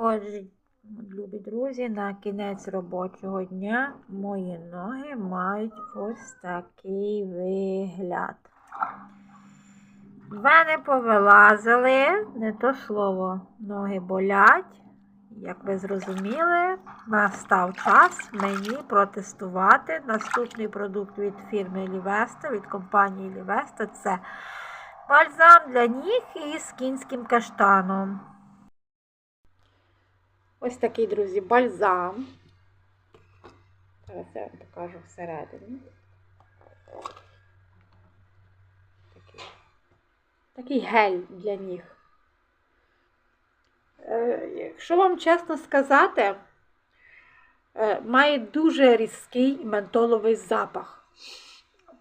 Отже, любі друзі, на кінець робочого дня мої ноги мають ось такий вигляд. Вени повилазили, не то слово, ноги болять. Як ви зрозуміли, настав час мені протестувати наступний продукт від фірми Лівеста, від компанії Лівеста це бальзам для ніг із кінським каштаном. Ось такий, друзі, бальзам. Зараз я вам покажу всередині. Такий, такий гель для ніг. Е, Якщо вам чесно сказати, е, має дуже різкий ментоловий запах.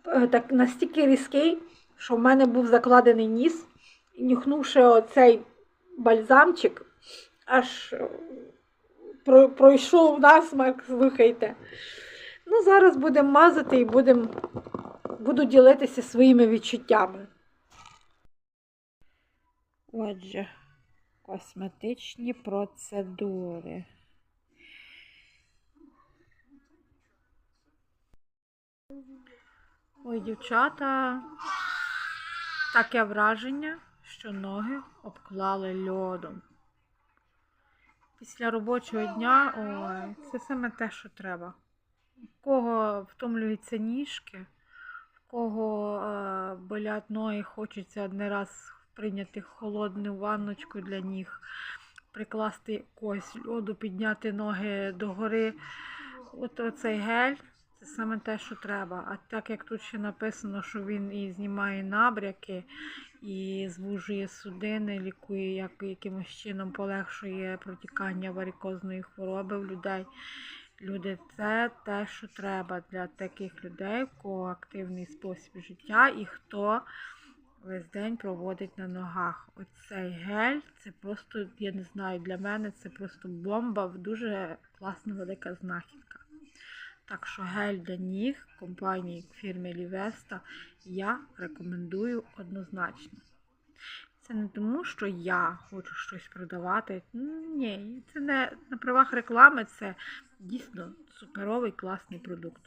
Е, Так, настільки різкий, що в мене був закладений ніс, і нюхнувши оцей бальзамчик, аж е, про- пройшов насмак, слухайте. Ну, зараз будемо мазати і будемо, буду ділитися своїми відчуттями. Отже, косметичні процедури. Ой, дівчата, таке враження, що ноги обклали льодом. Після робочого дня ой, це саме те, що треба. В кого втомлюються ніжки, в кого е, болять ноги, хочеться один раз прийняти холодну ванночку для ніг, прикласти когось льоду, підняти ноги догори. От оцей гель це саме те, що треба. А так як тут ще написано, що він і знімає набряки, і звужує судини, лікує, як якимось чином полегшує протікання варикозної хвороби в людей. Люди, це те, що треба для таких людей, у кого активний спосіб життя і хто весь день проводить на ногах. Оцей гель, це просто, я не знаю, для мене це просто бомба, дуже класна велика знахідка. Так що гель для ніг компанії фірми Лівеста я рекомендую однозначно. Це не тому, що я хочу щось продавати. Ні, це не на правах реклами, це дійсно суперовий класний продукт.